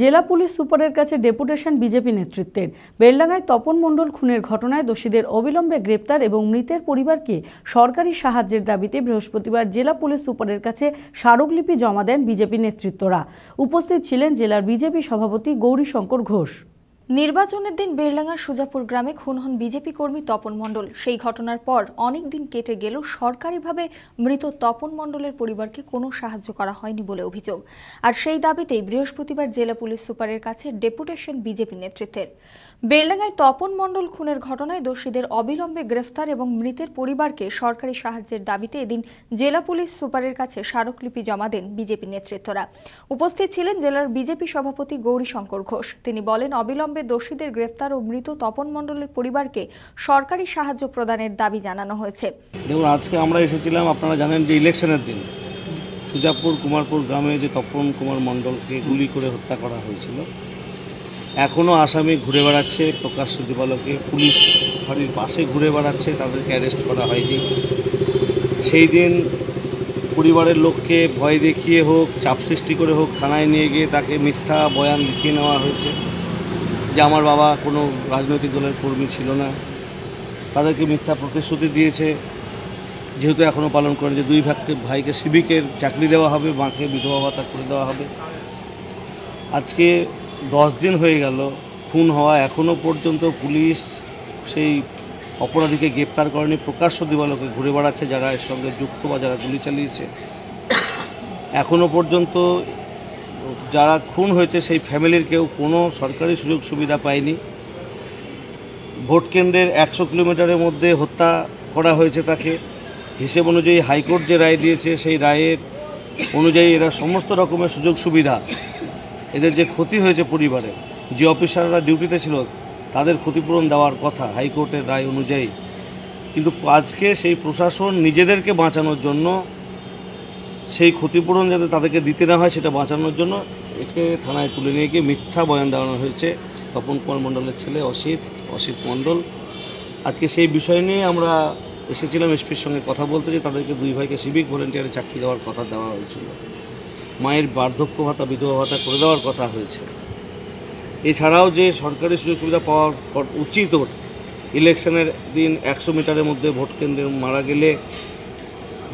জেলা পুলিশ সুপারের কাছে ডেপুটেশন বিজেপি নেতৃত্বের। বেলডাঙ্গায় তপন মণ্ডল খুনের ঘটনায় দোষীদের অবিলম্বে গ্রেপ্তার এবং মৃতের পরিবারকে সরকারি সাহায্যের দাবিতে বৃহস্পতিবার জেলা পুলিশ সুপারের কাছে স্মারকলিপি জমা দেন বিজেপি নেতৃত্বরা। উপস্থিত ছিলেন জেলার বিজেপি সভাপতি গৌরীশঙ্কর ঘোষ। নির্বাচনের দিন বেরলাঙ্গার সুজাপুর গ্রামে খুন হন বিজেপি কর্মী তপন মণ্ডল। সেই ঘটনার পর অনেক দিন কেটে গেলেও সরকারিভাবে মৃত তপন মণ্ডলের পরিবারকে কোনো সাহায্য করা হয়নি বলে অভিযোগ। আর সেই দাবিতেই বৃহস্পতিবার জেলা পুলিশ সুপারের কাছে ডেপুটেশন বিজেপি নেতৃত্বের। বেরলাঙ্গায় তপন মণ্ডল খুনের ঘটনায় দোষীদের অবিলম্বে গ্রেফতার এবং মৃতের পরিবারকে সরকারি সাহায্যের দাবিতে এদিন জেলা পুলিশ সুপারের কাছে স্মারকলিপি জমা দেন বিজেপি নেতৃত্বরা। উপস্থিত ছিলেন জেলার বিজেপি সভাপতি গৌরীশঙ্কর ঘোষ। তিনি বলেন, অবিলম্বে দোষীদের গ্রেফতার ও মৃত তপন মণ্ডলের পরিবারকে সরকারি সাহায্য প্রদানের দাবি জানানো হয়েছে। দেখুন, আজকে আমরা এসেছিলাম, আপনারা জানেন যে ইলেকশনের দিন সুজাপুর কুমারপুর গ্রামে যে তপন কুমার মণ্ডলকে গুলি করে হত্যা করা হয়েছিল এখনও আসামি ঘুরে বেড়াচ্ছে প্রকাশ দিবালকে পুলিশ ফাঁড়ির পাশে ঘুরে বেড়াচ্ছে, তাদেরকে অ্যারেস্ট করা হয়নি। সেই দিন পরিবারের লোককে ভয় দেখিয়ে হোক, চাপ সৃষ্টি করে হোক, থানায় নিয়ে গিয়ে তাকে মিথ্যা বয়ান লিখিয়ে নেওয়া হয়েছে। যে আমার বাবা কোনো রাজনৈতিক দলের কর্মী ছিল না। তাদেরকে মিথ্যা প্রতিশ্রুতি দিয়েছে। যেহেতু এখনও পালন করে যে দুই ভাগকে, ভাইকে সিভিকের চাকরি দেওয়া হবে, মাকে বিধবা ভাতা করে দেওয়া হবে। আজকে দশ দিন হয়ে গেল, খুন হওয়া এখনও পর্যন্ত পুলিশ সেই অপরাধীকে গ্রেপ্তার করেনি। প্রকাশ্য দিবালোকে ঘুরে বেড়াচ্ছে যারা এর সঙ্গে যুক্ত বা যারা গুলি চালিয়েছে। এখনও পর্যন্ত যারা খুন হয়েছে সেই ফ্যামিলির কেউ কোনো সরকারি সুযোগ সুবিধা পায়নি। ভোট কেন্দ্রের একশো কিলোমিটারের মধ্যে হত্যা করা হয়েছে তাকে। হিসেব অনুযায়ী হাইকোর্ট যে রায় দিয়েছে সেই রায়ের অনুযায়ী এরা সমস্ত রকমের সুযোগ সুবিধা। এদের যে ক্ষতি হয়েছে পরিবারে, যে অফিসাররা ডিউটিতে ছিল, তাদের ক্ষতিপূরণ দেওয়ার কথা হাইকোর্টের রায় অনুযায়ী। কিন্তু আজকে সেই প্রশাসন নিজেদেরকে বাঁচানোর জন্য সেই ক্ষতিপূরণ যাতে তাদেরকে দিতে না হয় সেটা বাঁচানোর জন্য একে থানায় তুলে নিয়ে গিয়ে মিথ্যা বয়ান দেওয়ানো হয়েছে। তপন কুমার মণ্ডলের ছেলে অসিত অসিত মণ্ডল। আজকে সেই বিষয় নিয়ে আমরা এসেছিলাম এসপির সঙ্গে কথা বলতে যে তাদেরকে দুই ভাইকে সিভিক ভলেন্টিয়ারে চাকরি দেওয়ার কথা দেওয়া হয়েছিল। মায়ের বার্ধক্য ভাতা, বিধবা ভাতা করে দেওয়ার কথা হয়েছে। এছাড়াও যে সরকারি সুযোগ সুবিধা পাওয়ার উচিত ইলেকশনের দিন একশো মিটারের মধ্যে ভোট কেন্দ্রে মারা গেলে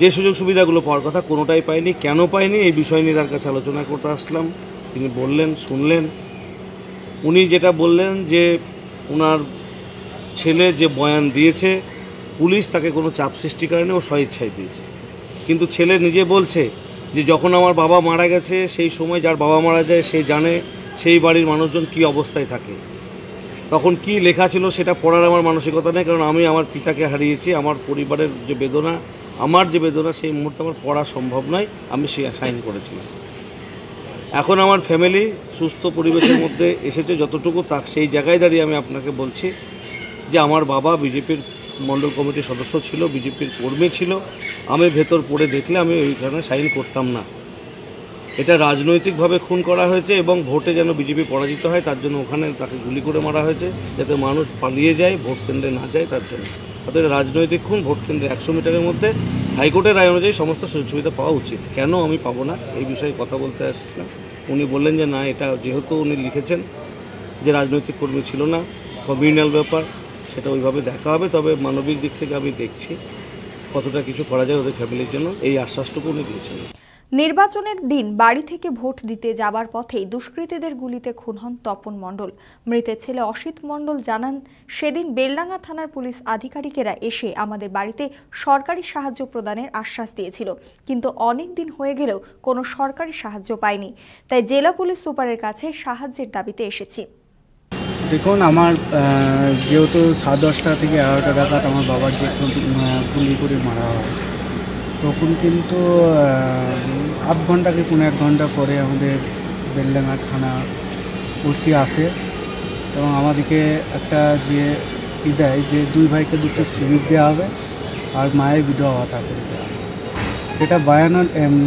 যে সুযোগ সুবিধাগুলো পাওয়ার কথা কোনোটাই পাইনি, কেন পাইনি, এই বিষয় নিয়ে তার কাছে আলোচনা করতে আসলাম। তিনি বললেন, শুনলেন। উনি যেটা বললেন যে ওনার ছেলে যে বয়ান দিয়েছে, পুলিশ তাকে কোনো চাপ সৃষ্টি করেনি, ও স্বইচ্ছায় দিয়েছে। কিন্তু ছেলে নিজে বলছে যে, যখন আমার বাবা মারা গেছে, সেই সময় যার বাবা মারা যায়, সে জানে সেই বাড়ির মানুষজন কী অবস্থায় থাকে। তখন কি লেখা ছিল সেটা পড়ার আমার মানসিকতা নেই, কারণ আমি আমার পিতাকে হারিয়েছি, আমার পরিবারের যে বেদনা আমার যে বেদনা, সেই মুহূর্তে আমার পড়া সম্ভব নয়, আমি সে সাইন করেছিলাম। এখন আমার ফ্যামিলি সুস্থ পরিবেশের মধ্যে এসেছে, যতটুকু তা সেই জায়গায় দাঁড়িয়ে আমি আপনাকে বলছি যে, আমার বাবা বিজেপির মণ্ডল কমিটির সদস্য ছিল, বিজেপির কর্মী ছিল। আমি ভেতর পড়ে দেখলে আমি ওইখানে সাইন করতাম না। এটা রাজনৈতিকভাবে খুন করা হয়েছে এবং ভোটে যেন বিজেপি পরাজিত হয়, তার জন্য ওখানে তাকে গুলি করে মারা হয়েছে, যাতে মানুষ পালিয়ে যায়, ভোট কেন্দ্রে না যায় তার জন্য। অর্থাৎ রাজনৈতিক খুন, ভোট কেন্দ্রে একশো মিটারের মধ্যে। হাইকোর্টের রায় অনুযায়ী সমস্ত সুযোগ সুবিধা পাওয়া উচিত। কেন আমি পাবো না? এই বিষয়ে কথা বলতে আসছিলাম। উনি বললেন যে, না, এটা যেহেতু উনি লিখেছেন যে রাজনৈতিক কর্মী ছিল না কমিউনাল ব্যাপার, সেটা ওইভাবে দেখা হবে। তবে মানবিক দিক থেকে আমি দেখছি কতটা কিছু করা যায় ওদের ফ্যামিলির জন্য। এই আশ্বাসটুকু উনি দিয়েছেন নির্বাচনের দিন বাড়ি থেকে ভোট দিতে যাবার পথেই দুষ্কৃতীদের গুলিতে খুন হন তপন মণ্ডল। মৃতের ছেলে অসিত মণ্ডল জানান, সেদিন বেলডাঙ্গা থানার পুলিশ আধিকারিকেরা এসে আমাদের বাড়িতে সরকারি সাহায্য প্রদানের আশ্বাস দিয়েছিল। কিন্তু অনেক দিন হয়ে গেলেও কোনো সরকারি সাহায্য পাইনি। তাই জেলা পুলিশ সুপারের কাছে সাহায্যের দাবিতে এসেছি। দেখুন, আমার যেহেতু সাড়ে দশটা থেকে এগারোটা নাগাদ আমার বাবার যে গুলি করে মারা হয় কিন্তু আধ ঘণ্টা কি কোনো এক ঘণ্টা পরে আমাদের বেলডাঙ্গা থানা ওসি আসে এবং আমাদেরকে একটা যে ই দেয় যে দুই ভাইকে দুটো স্লিপ দেওয়া হবে আর মায়ের বিধবা ভাতা করে দেওয়া হবে। সেটা বায়ান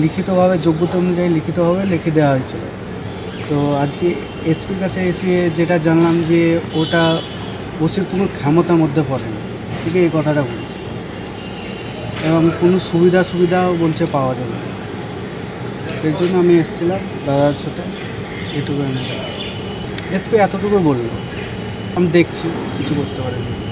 লিখিতভাবে, যোগ্যতা অনুযায়ী লিখিতভাবে লিখে দেওয়া হয়েছিল তো আজকে এসপির কাছে এসে যেটা জানলাম যে ওটা ওসির কোনো ক্ষমতার মধ্যে পড়ে না ঠিক এই কথাটা বলছি। এবং কোনো সুবিধা সুবিধাও বলছে পাওয়া যাবে। সেই জন্য আমি এসেছিলাম দাদার সাথে এটুকু এসপি এতটুকু বলল। আমি দেখছি, কিছু করতে পারিনি।